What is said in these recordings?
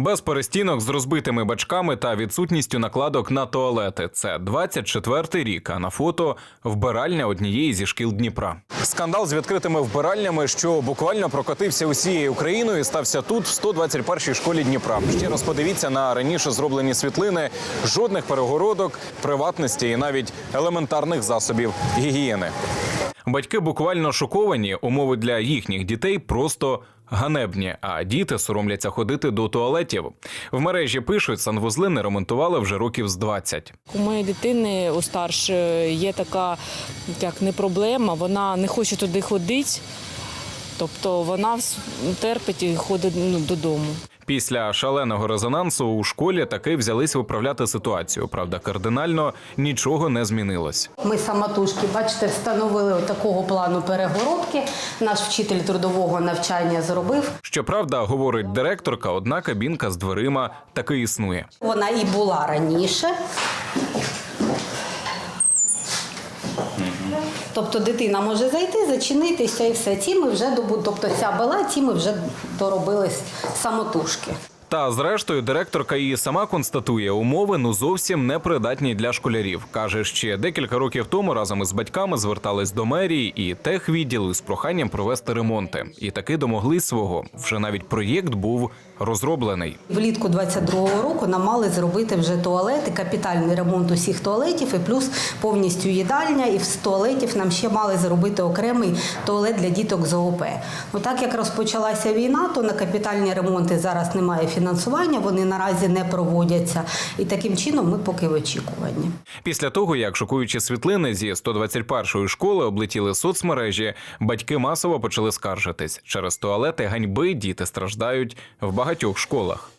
Без перестінок з розбитими бачками та відсутністю накладок на туалети. Це 24-й рік. А на фото вбиральня однієї зі шкіл Дніпра. Скандал з відкритими вбиральнями, що буквально прокотився усією Україною, стався тут, в 121-й школі Дніпра. Ще раз подивіться на раніше зроблені світлини. Жодних перегородок, приватності і навіть елементарних засобів гігієни. Батьки буквально шоковані. Умови для їхніх дітей просто ганебні, а діти соромляться ходити до туалетів. В мережі пишуть, санвузли не ремонтували вже років з 20. У моєї дитини у старшої є така як не проблема, вона не хоче туди ходити, тобто вона терпить і ходить ну, додому. Після шаленого резонансу у школі таки взялись виправляти ситуацію. Правда, кардинально нічого не змінилось. Ми самотужки, бачите, встановили такого плану перегородки. Наш вчитель трудового навчання зробив. Щоправда, говорить директорка, одна кабінка з дверима таки існує. Вона і була раніше. Тобто дитина може зайти, зачинитися і все. Ці ми вже добу, тобто ця була, ці ми вже доробили самотужки. Та зрештою, директорка і сама констатує, умови ну зовсім не придатні для школярів. каже, ще декілька років тому разом із батьками звертались до мерії і техвідділу з проханням провести ремонти. І таки домогли свого. Вже навіть проєкт був розроблений. Влітку 22-го року нам мали зробити вже туалети, капітальний ремонт усіх туалетів, і плюс повністю їдальня. І з туалетів нам ще мали зробити окремий туалет для діток з ООП. Ну так як розпочалася війна, то на капітальні ремонти зараз немає фінансування, вони наразі не проводяться. І таким чином ми поки в очікуванні. Після того, як шокуючі світлини зі 121-ї школи облетіли соцмережі, батьки масово почали скаржитись. Через туалети ганьби діти страждають в багатьох школах.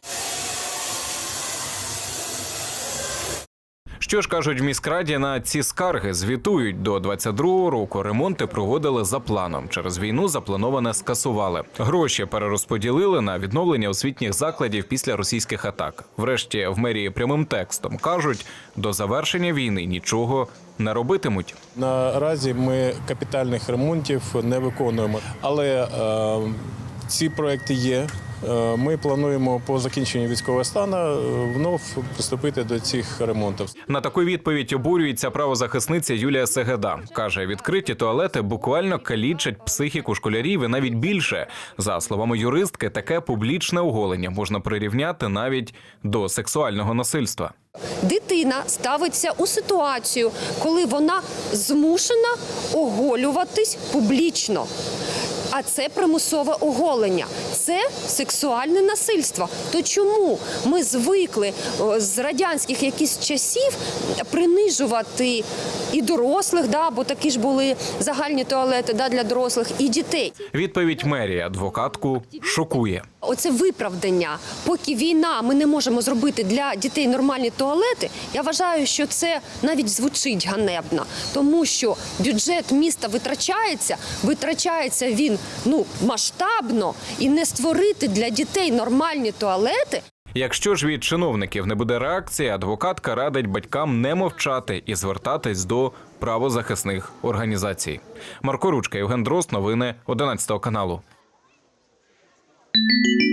Що ж кажуть в міськраді на ці скарги? Звітують до 22-го року. Ремонти проводили за планом. Через війну заплановане скасували. Гроші перерозподілили на відновлення освітніх закладів після російських атак. Врешті в мерії прямим текстом кажуть, до завершення війни нічого не робитимуть. Наразі ми капітальних ремонтів не виконуємо, але е, ці проекти є. Е, Ми плануємо по закінченню військового стану е, внов приступити до цих ремонтів. На таку відповідь обурюється правозахисниця Юлія Сегеда. каже, відкриті туалети буквально калічать психіку школярів і навіть більше. За словами юристки, таке публічне оголення можна прирівняти навіть до сексуального насильства. Дитина ставиться у ситуацію, коли вона змушена оголюватись публічно. А це примусове оголення, це сексуальне насильство. То чому ми звикли з радянських якісь часів принижувати і дорослих, да, бо такі ж були загальні туалети да, для дорослих, і дітей? Відповідь мерії адвокатку шокує. Оце виправдання. Поки війна, ми не можемо зробити для дітей нормальні туалети. Я вважаю, що це навіть звучить ганебно, тому що бюджет міста витрачається, витрачається він ну масштабно і не створити для дітей нормальні туалети. Якщо ж від чиновників не буде реакції, адвокатка радить батькам не мовчати і звертатись до правозахисних організацій. Марко Ручка, Євген Дрозд, новини 11 каналу. Música